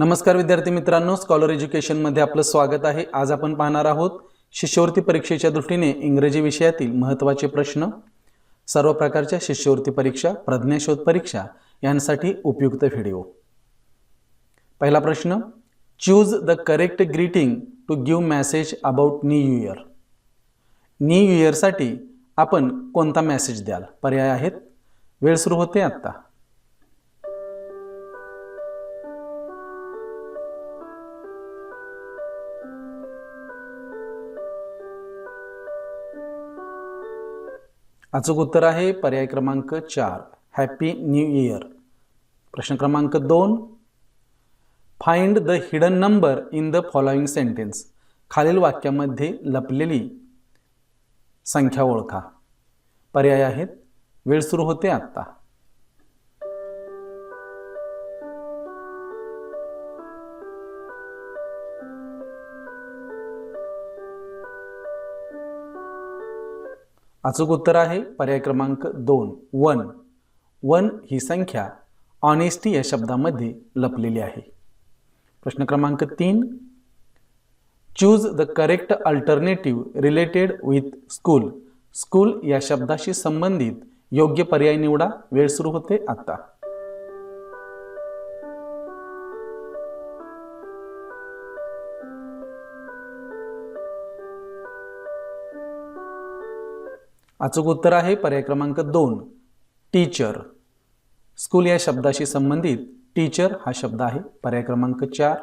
नमस्कार विद्यार्थी मित्रांनो स्कॉलर एज्युकेशनमध्ये आपलं स्वागत आहे. आज आपण पाहणार आहोत शिष्यवृत्ती परीक्षेच्या दृष्टीने इंग्रजी विषयातील महत्त्वाचे प्रश्न सर्व प्रकारच्या शिष्यवृत्ती परीक्षा प्रज्ञाशोध परीक्षा यांसाठी उपयुक्त व्हिडिओ पहिला प्रश्न choose the correct greeting to give message about new year new इयरसाठी आपण कोणता मॅसेज द्याल? पर्याय आहेत. वेळ सुरू होते आत्ता. अचूक उत्तर आहे पर्याय क्रमांक चार हॅपी न्यू इयर प्रश्न क्रमांक दोन find the hidden number in the following sentence खालील वाक्यामध्ये लपलेली संख्या ओळखा. पर्याय आहेत. वेळ सुरू होते आत्ता. अचूक उत्तर आहे पर्याय क्रमांक दोन वन. वन ही संख्या ऑनेस्टी या शब्दामध्ये लपलेली आहे. प्रश्न क्रमांक तीन. Choose the correct alternative related with school school या शब्दाशी संबंधित योग्य पर्याय निवडा. वेळ सुरू होते आत्ता. अचूक उत्तर आहे पर्याय क्रमांक दोन. टीचर. स्कूल या शब्दाशी संबंधित टीचर हा शब्द आहे. पर्याय क्रमांक चार.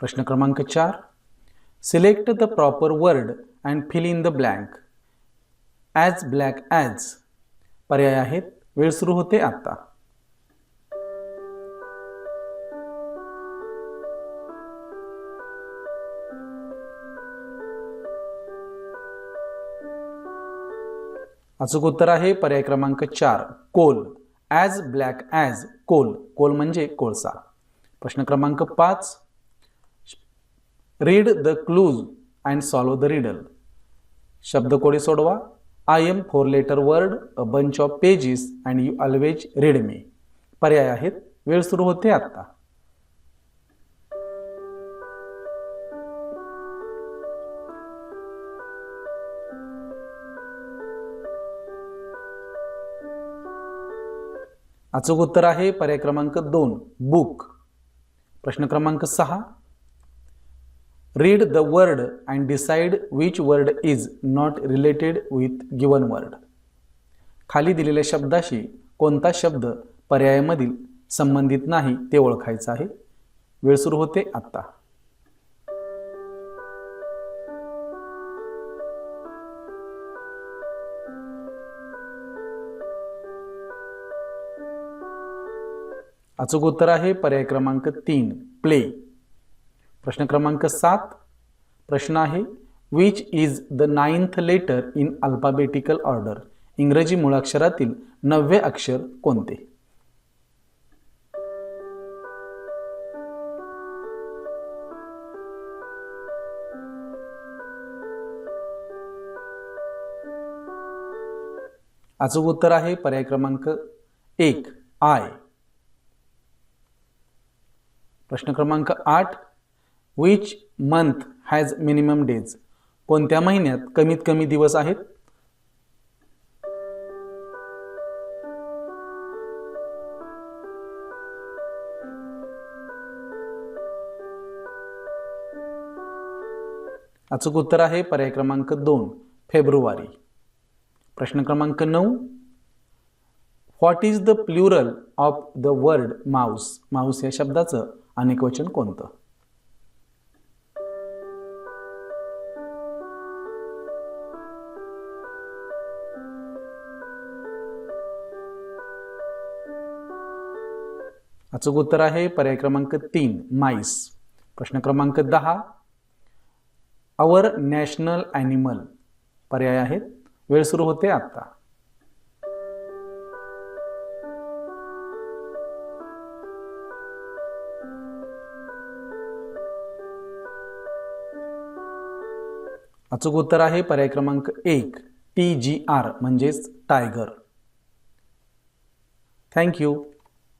प्रश्न क्रमांक चार. Select the proper word and fill in the blank as black as पर्याय आहेत. वेळ सुरू होते आत्ता. अचूक उत्तर आहे पर्याय क्रमांक चार coal. As black as coal. Coal म्हणजे कोळसा. प्रश्न क्रमांक पाच. Read the clues and solve the riddle शब्दकोडी सोडवा. I am four letter word a bunch of pages and you always read me पर्याय आहेत. वेळ सुरू होते आत्ता. अचूक उत्तर आहे पर्याय क्रमांक दोन बुक प्रश्न क्रमांक सहा. Read the word and decide which word is not related with given word खाली दिलेल्या शब्दाशी कोणता शब्द पर्यायामधील संबंधित नाही ते ओळखायचं आहे. वेळ सुरू होते आत्ता. अचूक उत्तर आहे. पर्याय क्रमांक तीन प्ले प्रश्न क्रमांक सात. प्रश्न आहे which is the ninth letter in alphabetical order इंग्रजी मुळाक्षरातील नववे अक्षर कोणते? अचूक उत्तर आहे. पर्याय क्रमांक एक आय प्रश्न क्रमांक आठ which month has minimum days कोणत्या महिन्यात कमीत कमी दिवस आहेत? अचूक उत्तर आहे पर्याय क्रमांक दोन फेब्रुवारी. प्रश्न क्रमांक नऊ what is the plural of the word mouse mouse या शब्दाचं अनेकवचन कोणतं? अचूक उत्तर आहे पर्याय क्रमांक तीन माईस. प्रश्न क्रमांक दहा. अवर नॅशनल ॲनिमल पर्याय आहेत. वेळ सुरू होते आत्ता. अचूक उत्तर आहे पर्याय क्रमांक एक टी जी आर म्हणजेच टायगर थँक्यू